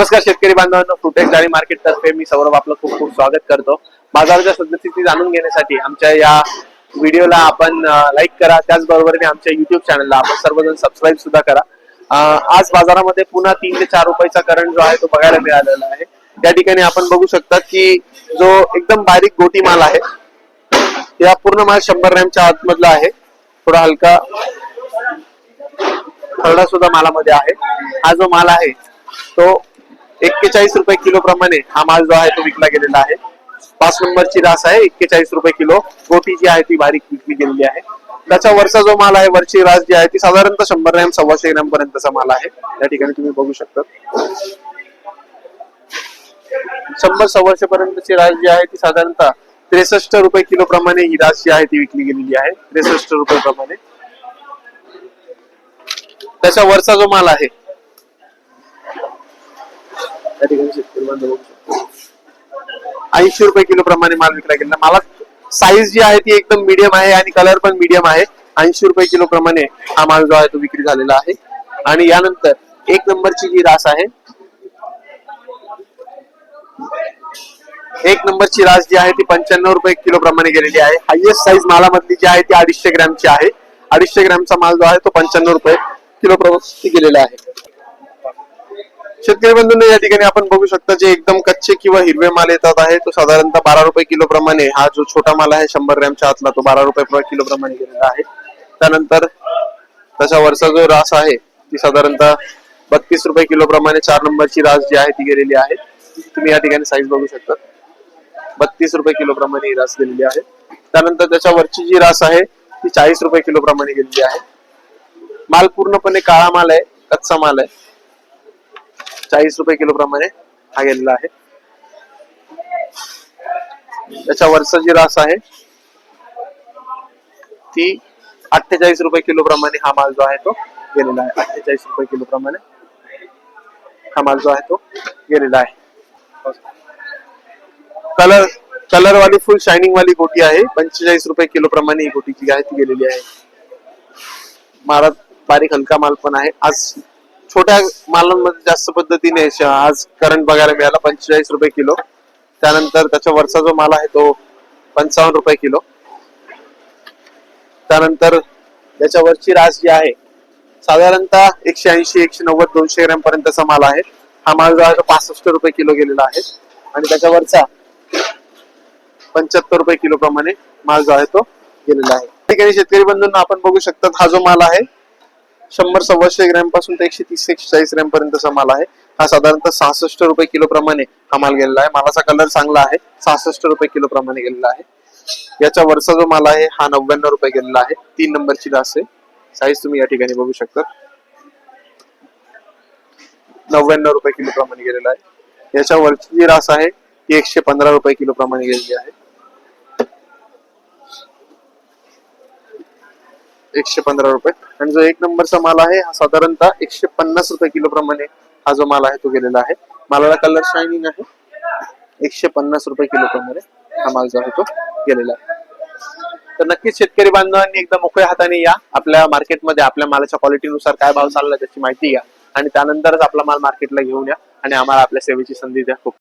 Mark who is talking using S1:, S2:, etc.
S1: नमस्कार शेतकरी बांधवांनो फुटेक्स डाळी मार्केट तर्फे मी सौरभ आपलं खूप खूप स्वागत करतो. बाजाराच्या सद्यस्थिती जाणून घेण्यासाठी आमच्या या व्हिडिओला आपण लाईक करा. त्याचबरोबर आमच्या युट्यूब चॅनलला आपण सर्वजण सबस्क्राईब सुद्धा करा. आज बाजारामध्ये पुन्हा तीन ते चार रुपयाचा करंट जो आहे तो बघायला मिळालेला आहे. त्या ठिकाणी आपण बघू शकता की जो एकदम बारीक गोटी माल आहे या पूर्ण माल शंभर रॅमच्या आतमधला आहे. थोडा हलका खरडा सुद्धा मालामध्ये आहे. हा जो माल आहे तो एक्केचाळीस रुपये किलो प्रमाणे हा माल जो आहे तो विकला गेलेला आहे. पाच नंबरची रास आहे एक्केचाळीस रुपये किलो. गोटी जी आहे ती बारीक विकली गेलेली आहे. त्याच्या वरचा जो माल आहे वरची रास जी आहे ती साधारणतः शंभर ग्रॅम सव्वाशे ग्रॅम पर्यंतचा माल आहे. या ठिकाणी तुम्ही बघू शकता. शंभर सव्वाशे पर्यंतची रास जी आहे ती साधारणतः त्रेसष्ट रुपये किलो प्रमाणे ही रास जी आहे ती विकली गेलेली आहे. त्रेसष्ट रुपये प्रमाणे. त्याच्या वरचा जो माल आहे त्या ठिकाणी शेतकरी शकतो. ऐंशी रुपये किलो प्रमाणे माल विकला गेला मला साईज जी आहे ती एकदम मीडियम आहे आणि कलर पण मीडियम आहे. ऐंशी रुपये किलो प्रमाणे हा माल जो आहे तो विक्री झालेला आहे. आणि यानंतर एक नंबरची जी रास आहे एक नंबरची रास जी आहे ती पंच्याण्णव रुपये किलो प्रमाणे गेलेली आहे. हायएस्ट साईज मालामधली जी आहे ती अडीचशे ग्रॅमची आहे. अडीचशे ग्रॅमचा माल जो आहे तो पंच्याण्णव रुपये किलो प्रमाणे गेलेला आहे. शेतकरी बंधूंना या ठिकाणी आपण बघू शकता जे एकदम कच्चे किंवा हिरवे माल येतात आहे तो साधारणतः बारा रुपये किलो प्रमाणे हा जो छोटा माल आहे शंभर ग्रॅमच्या आतला तो बारा रुपये किलो प्रमाणे गेलेला आहे. त्यानंतर त्याच्यावरचा जो रास आहे ती साधारणतः बत्तीस रुपये किलो प्रमाणे चार नंबरची रास जी आहे ती गेलेली आहे. तुम्ही या ठिकाणी साईज बघू शकता. बत्तीस रुपये किलो प्रमाणे ही रास गेलेली आहे. त्यानंतर त्याच्या वरची जी रास आहे ती चाळीस रुपये किलो प्रमाणे गेलेली आहे. माल पूर्णपणे काळा माल आहे कच्चा माल आहे. चाळीस रुपये किलो प्रमाणे हा गेलेला आहे. त्याच्या वरचा जी रास आहे ती अठ्ठेचाळीस रुपये किलो प्रमाणे हा माल जो आहे तो गेलेला आहे. अठ्ठेचाळीस रुपये किलो प्रमाणे हा माल जो आहे तो गेलेला आहे. कलर कलर वाली फुल शायनिंग वाली गोटी आहे. पंचेचाळीस रुपये किलो प्रमाणे ही गोटी जी आहे ती गेलेली आहे. मारात बारीक हलका माल पण आहे. आज छोट्या मालांमध्ये जास्त पद्धतीने आज करंट बघायला मिळाला पंचेचाळीस रुपये किलो. त्यानंतर त्याच्या वरचा जो माल आहे तो पंचावन्न रुपये किलो. त्यानंतर त्याच्यावरची राज रास जी आहे साधारणतः एकशे ऐंशी एकशे नव्वद दोनशे ग्रॅम पर्यंतचा माल आहे. हा माल जो आहे पासष्ट रुपये किलो गेलेला आहे. आणि त्याच्यावरचा पंच्याहत्तर रुपये किलो प्रमाणे माल जो आहे तो गेलेला आहे. ठिकाणी शेतकरी बंधूंना आपण बघू शकतात हा जो माल आहे शंभर सव्वाशे ग्रॅमपासून ते एकशे तीस एकशे चाळीस ग्रॅम पर्यंतचा माल आहे. हा साधारणतः सहासष्ट रुपये किलो प्रमाणे हा माल गेलेला आहे. मालाचा कलर चांगला आहे. सहासष्ट रुपये किलो प्रमाणे गेलेला आहे. याच्या वरचा जो माल आहे हा नव्याण्णव रुपये गेलेला आहे. तीन नंबरची रास आहे. साईज तुम्ही या ठिकाणी बघू शकता. नव्याण्णव रुपये किलो प्रमाणे गेलेला आहे. याच्या वरची जी रास आहे ती एकशे पंधरा रुपये किलो प्रमाणे गेलेली आहे. एकशे पंधरा रुपये. आणि जो एक नंबरचा माल आहे हा साधारणतः एकशे पन्नास रुपये किलो प्रमाणे हा जो माल आहे तो गेलेला आहे. मालाला कलर शायनिंग आहे. एकशे पन्नास रुपये किलो प्रमाणे हा माल जो आहे तो गेलेला आहे. तर नक्कीच शेतकरी बांधवांनी एकदा मोकळ्या हाताने या. आपल्या मार्केटमध्ये आपल्या मालाच्या क्वालिटीनुसार काय भाव चालला त्याची माहिती घ्या. आणि त्यानंतरच आपला माल मार्केटला घेऊन या. आणि आम्हाला आपल्या सेवेची संधी द्या. खूप